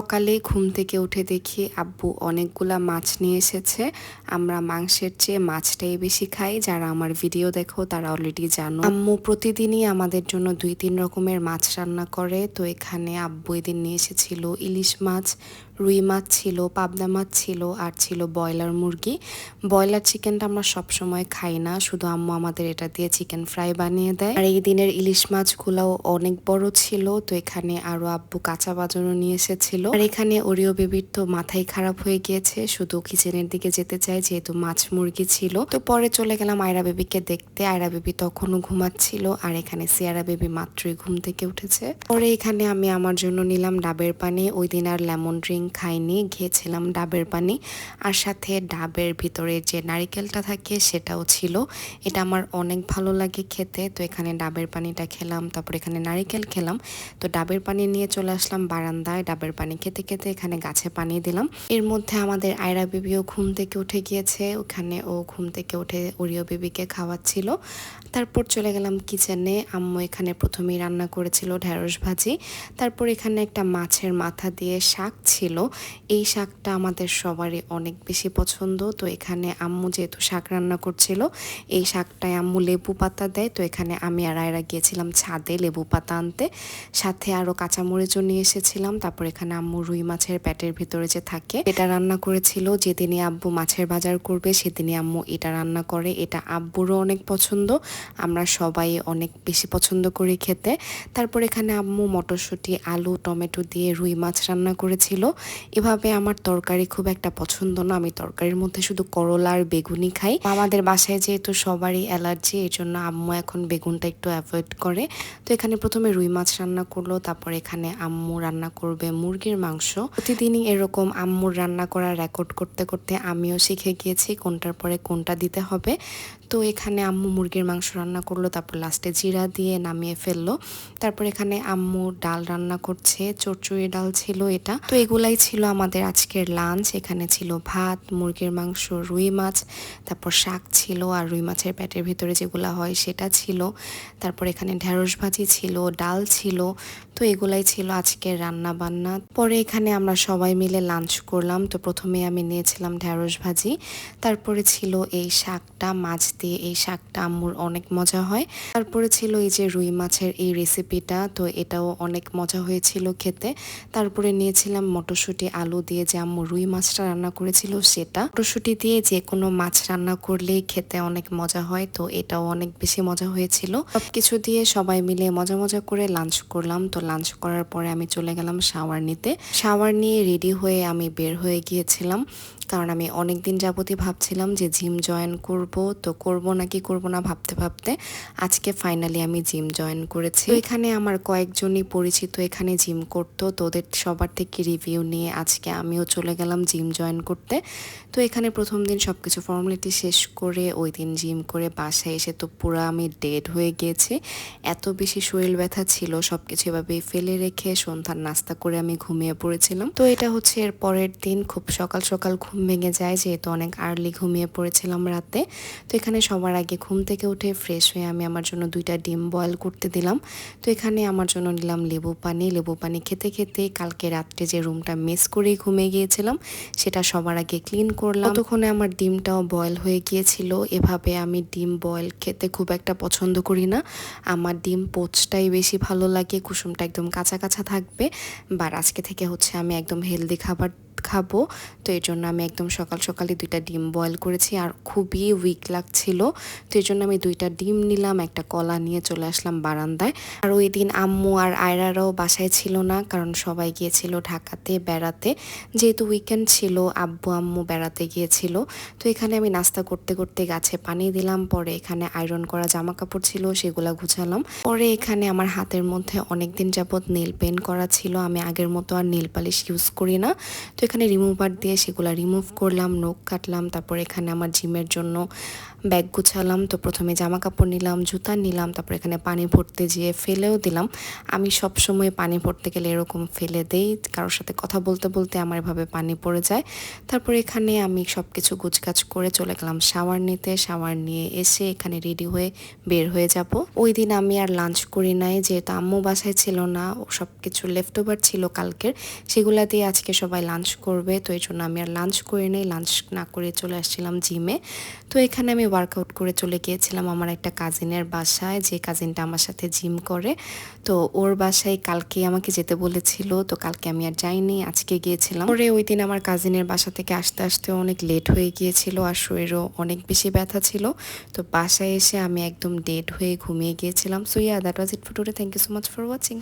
সকালে ঘুম থেকে উঠে দেখি আব্বু অনেকগুলা মাছ নিয়ে এসেছে। আমরা মাংসের চেয়ে মাছটাই বেশি খাই। যারা আমার ভিডিও দেখো, তারা অলরেডি জানো। আম্মু প্রতিদিনই আমাদের জন্য দুই তিন রকমের মাছ রান্না করে। তো এখানে আব্বু এদিন নিয়ে এসেছিল ইলিশ মাছ, রুই মাছ ছিল, পাবদা মাছ ছিল, আর ছিল ব্রয়লার মুরগি। ব্রয়লার চিকেনটা আমরা সবসময় খাই না। শুধু আম্মু আমাদের এটা দিয়ে চিকেন ফ্রাই বানিয়ে দেয়। আর এই দিনের ইলিশ মাছগুলোও অনেক বড় ছিল। তো এখানে আরও আব্বু কাঁচা বাজারও নিয়ে এসেছিল। আর এখানে ওরিও বেবির তো মাথায় খারাপ হয়ে গিয়েছে। শুধু কিচেনের দিকে যেতে চাই যেহেতু মাছ মুরগি ছিল। তো পরে চলে গেলাম আয়রা বেবিকে দেখতে। আয়রা বেবি তখনও ঘুমাচ্ছিল। আর এখানে সিয়ারা বেবি মাত্রই ঘুম থেকে উঠেছে। পরে এখানে আমি আমার জন্য নিলাম ডাবের পানি। ওই দিন আর লেমন ড্রিঙ্ক খাইনি, খেয়েছিলাম ডাবের পানি। আর সাথে ডাবের ভিতরে যে নারিকেলটা থাকে, সেটাও ছিল। এটা আমার অনেক ভালো লাগে খেতে। তো এখানে ডাবের পানিটা খেলাম। তারপর এখানে নারিকেল খেলাম। তো ডাবের পানি নিয়ে চলে আসলাম বারান্দায়। ডাবের পানি খেতে খেতে এখানে গাছে পানি দিলাম। এর মধ্যে আমাদের আয়রা বেবিও ঘুম থেকে উঠে গিয়েছে। ওখানে ও ঘুম থেকে উঠে ওরিও বেবিকে খাওয়াচ্ছিল। তারপর চলে গেলাম কিচেনে। আম্মু এখানে প্রথমেই রান্না করেছিল ঢেঁড়স ভাজি। তারপর এখানে একটা মাছের মাথা দিয়ে শাক ছিল। এই শাকটা আমাদের সবারই অনেক বেশি পছন্দ। তো এখানে আম্মু যেহেতু শাক রান্না করছিল, এই শাকটায় আম্মু লেবু পাতা দেয়। তো এখানে আমি আর আয়রা গিয়েছিলাম ছাদে লেবু পাতা আনতে। সাথে আরও কাঁচামরিচও নিয়ে এসেছিলাম। তারপর এখানে আম্মু রুই মাছের প্যাটের ভিতরে যে থাকে, এটা রান্না করেছিল, যেদিনই আব্বু মাছের বাজার করবে, সেদিনই আম্মু এটা রান্না করে। এটা আব্বুরও অনেক পছন্দ, আমরা সবাই অনেক বেশি পছন্দ করি খেতে। তারপর এখানে আম্মু মটরশুঁটি, আলু, টমেটো দিয়ে রুই মাছ রান্না করেছিল। এভাবে আমার তরকারি খুব একটা পছন্দ না, আমি তরকারির মধ্যে শুধু করলা আর বেগুনই খাই। আমাদের বাসায় যেহেতু সবারই অ্যালার্জি এই জন্য আম্মু এখন বেগুনটা একটু অ্যাভয়েড করে। তো এখানে প্রথমে রুই মাছ রান্না করল, তারপর এখানে আম্মু রান্না করবে মুরগির মাংস। প্রতিদিনই এরকম আম্মুর রান্না করা রেকর্ড করতে করতে আমিও শিখে গিয়েছি কোনটার পরে কোনটা দিতে হবে। তো এখানে আম্মু মুরগির মাংস রান্না করল, তারপর লাস্টে জিরা দিয়ে নামিয়ে ফেলল। তারপর এখানে আম্মু ডাল রান্না করছে চচ্চড়ি ডাল ছিল এটা। তো এগুলাই ছিল আমাদের আজকের লাঞ্চ এখানে ছিল ভাত, মুরগির মাংস, রুই মাছ, তারপর শাক ছিল আর রুই মাছের পেটের ভিতরে যেগুলো হয় সেটা ছিল। তারপর এখানে ঢেঁড়স ভাজি ছিল, ডাল ছিল। তো এগুলাই ছিল আজকের রান্না বান্না পরে এখানে আমরা সবাই মিলে লাঞ্চ করলাম। তো প্রথমে আমি নিয়েছিলাম ঢেঁড়স ভাজি। তারপরে ছিল এই শাকটা, মাছ দিয়ে এই শাকটা। আম্মুর অনেক মজা হয়। তারপরে ছিল এই যে রুই মাছের এই রেসিপিটা তো এটাও অনেক মজা হয়েছিল খেতে। তারপরে নিয়েছিলাম মটরশুঁটি, আলু দিয়ে যে আম্মু রুই মাছটা রান্না করেছিল সেটা। মটরশুঁটি দিয়ে যে কোনো মাছ রান্না করলেই খেতে অনেক মজা হয়। তো এটাও অনেক বেশি মজা হয়েছিল। সব কিছু দিয়ে সবাই মিলে মজা মজা করে লাঞ্চ করলাম। তো লাঞ্চ করার পরে আমি চলে গেলাম শাওয়ার নিতে। শাওয়ার নিয়ে রেডি হয়ে আমি বের হয়ে গিয়েছিলাম। কারণ আমি অনেক দিন যাবতই ভাবছিলাম যে জিম জয়েন করব। তো করব নাকি করব না ভাবতে ভাবতে আজকে ফাইনালি আমি জিম জয়েন করেছি। এখানে আমার কয়েকজনই পরিচিত এখানে জিম করতো। তো ওদের সবার থেকে রিভিউ নিয়ে আজকে আমিও চলে গেলাম জিম জয়েন করতে। তো এখানে প্রথম দিন সব কিছু ফর্মালিটি শেষ করে ওই দিন জিম করে বাসায় এসে তো পুরো আমি ডেড হয়ে গিয়েছি। এত বেশি শরীর ব্যথা ছিল সব কিছু এভাবে ফেলে রেখে সন্ধ্যার নাস্তা করে আমি ঘুমিয়ে পড়েছিলাম। তো এটা হচ্ছে এর পরের দিন, খুব সকাল সকাল ঘুম ভেঙে যায়, যেহেতু অনেক আর্লি ঘুমিয়ে পড়েছিলাম রাতে। তো এখানে সবার আগে ঘুম থেকে উঠে ফ্রেশ হয়ে আমি আমার জন্য দুইটা ডিম বয়েল করতে দিলাম। তো এখানে আমার জন্য নিলাম লেবু পানি। লেবু পানি খেতে খেতে কালকে রাত্রে যে রুমটা মিস করে ঘুমিয়ে গিয়েছিলাম, সেটা সবার আগে ক্লিন করলাম। ততক্ষণে আমার ডিমটাও বয়েল হয়ে গিয়েছিল। এভাবে আমি ডিম বয়েল খেতে খুব একটা পছন্দ করি না। আমার ডিম পোচটাই বেশি ভালো লাগে, কুসুমটা একদম কাঁচা কাঁচা থাকবে। বা আজকে থেকে হচ্ছে আমি একদম হেলদি খাবার খাব। তো এর জন্য আমি একদম সকাল সকালে দুইটা ডিম বয়েল করেছি আর খুবই উইক লাগছিল। তো এর জন্য আমি দুইটা ডিম নিলাম, একটা কলা নিয়ে চলে আসলাম বারান্দায়। আর ওই দিন আম্মু আর আয়রারাও বাসায় ছিল না, কারণ সবাই গিয়েছিল ঢাকাতে, বেড়াতে। যেহেতু উইকেন্ড ছিল, আব্বু আম্মু বেড়াতে গিয়েছিল। তো এখানে আমি নাস্তা করতে করতে গাছে পানি দিলাম, পরে এখানে আয়রন করা জামা কাপড় ছিল, সেগুলো গুছালাম। পরে এখানে আমার হাতের মধ্যে অনেক দিন যাবৎ নীল পেন করা ছিল, আমি আগের মতো আর নীল পালিশ ইউজ করি না। তো এখানে রিমুভার দিয়ে সেগুলো রিমুভ করলাম নখ কাটলাম, তারপর এখানে আমার জিমের জন্য ব্যাগ গুছালাম। তো প্রথমে জামা কাপড় নিলাম, জুতা নিলাম, তারপর এখানে পানি ভরতে যেয়ে ফেলেও দিলাম। আমি সব সময় পানি ভরতে গেলে এরকম ফেলে দেই, কারোর সাথে কথা বলতে বলতে আমার এভাবে পানি পড়ে যায়। তারপর এখানে আমি সব কিছু গুছগাছ করে চলে গেলাম শাওয়ার নিতে। শাওয়ার নিয়ে এসে এখানে রেডি হয়ে বের হয়ে যাব। ওই দিন আমি আর লাঞ্চ করি নাই, যেহেতু আম্মু বাসায় ছিল না সব কিছু লেফট ওভার ছিল কালকের, সেগুলা দিয়ে আজকে সবাই লাঞ্চ করবে, তো এই জন্য আমি আর লাঞ্চ করি নাই লাঞ্চ না করে চলে আসছিলাম জিমে তো এখানে আমি ওয়ার্কআউট করে চলে গিয়েছিলাম আমার একটা কাজিনের বাসায়, যে কাজিনটা আমার সাথে জিম করে। তো ওর বাসায় কালকে আমাকে যেতে বলেছিল, তো কালকে আমি আর যাইনি, আজকে গিয়েছিলাম। পরে ওই দিন আমার কাজিনের বাসা থেকে আসতে আসতে অনেক লেট হয়ে গিয়েছিল আর শরীরও অনেক বেশি ব্যথা ছিল। তো বাসায় এসে আমি একদম ডেড হয়ে ঘুমিয়ে গিয়েছিলাম। So yeah that was it for today thank you so much for watching